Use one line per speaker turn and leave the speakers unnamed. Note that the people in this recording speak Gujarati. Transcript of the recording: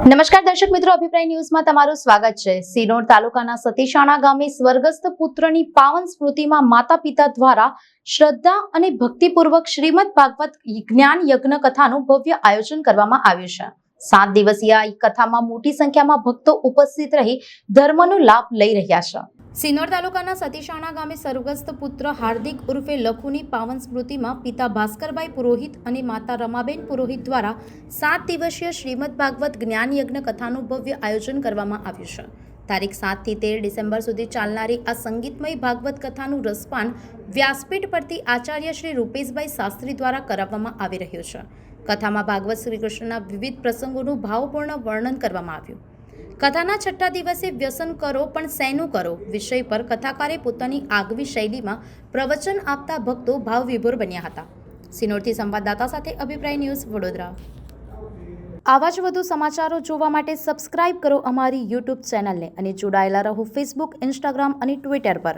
નમસ્કાર દર્શક મિત્રો, અભિપ્રાય ન્યૂઝમાં તમારું સ્વાગત છે. સિનોર તાલુકાના સતીશાણા ગામે સ્વર્ગસ્થ પુત્રની પાવન સ્મૃતિમાં માતા પિતા દ્વારા શ્રદ્ધા અને ભક્તિપૂર્વક શ્રીમદ ભાગવત જ્ઞાન યજ્ઞ કથાનું ભવ્ય આયોજન કરવામાં આવ્યું છે. સાત દિવસીય આ કથામાં મોટી સંખ્યામાં ભક્તો ઉપસ્થિત રહી ધર્મનો લાભ લઈ રહ્યા છે. સિનોર તાલુકાના સતીશાણા ગામે સ્વર્ગસ્થ પુત્ર હાર્દિક ઉર્ફે લખુની પાવન સ્મૃતિમાં પિતા ભાસ્કરભાઈ પુરોહિત અને માતા રમાબેન પુરોહિત દ્વારા સાત દિવસીય શ્રીમદ ભાગવત જ્ઞાન યજ્ઞ કથાનું ભવ્ય આયોજન કરવામાં આવ્યું છે. તારીખ સાતથી તેર ડિસેમ્બર સુધી ચાલનારી આ સંગીતમય ભાગવત કથાનું રસપાન વ્યાસપીઠ પરથી આચાર્ય શ્રી રૂપેશભાઈ શાસ્ત્રી દ્વારા કરાવવામાં આવી રહ્યું છે. કથામાં ભાગવત શ્રી કૃષ્ણના વિવિધ પ્રસંગોનું ભાવપૂર્ણ વર્ણન કરવામાં આવ્યું. કથાના છઠ્ઠા દિવસે વ્યસન કરો, પણ સૈનું કરો. વિષય પર કથાકારે પોતાની આગવી શૈલીમાં પ્રવચન આપતા ભક્તો ભાવ ભાવવિભોર બન્યા હતા. સિનોરથી સંવાદદાતા સાથે અભિપ્રાય ન્યૂઝ વડોદરા. આવા જ વધુ સમાચારો જોવા માટે સબસ્ક્રાઇબ કરો અમારી યુટ્યુબ ચેનલને અને જોડાયેલા રહો ફેસબુક, ઇન્સ્ટાગ્રામ અને ટ્વિટર પર.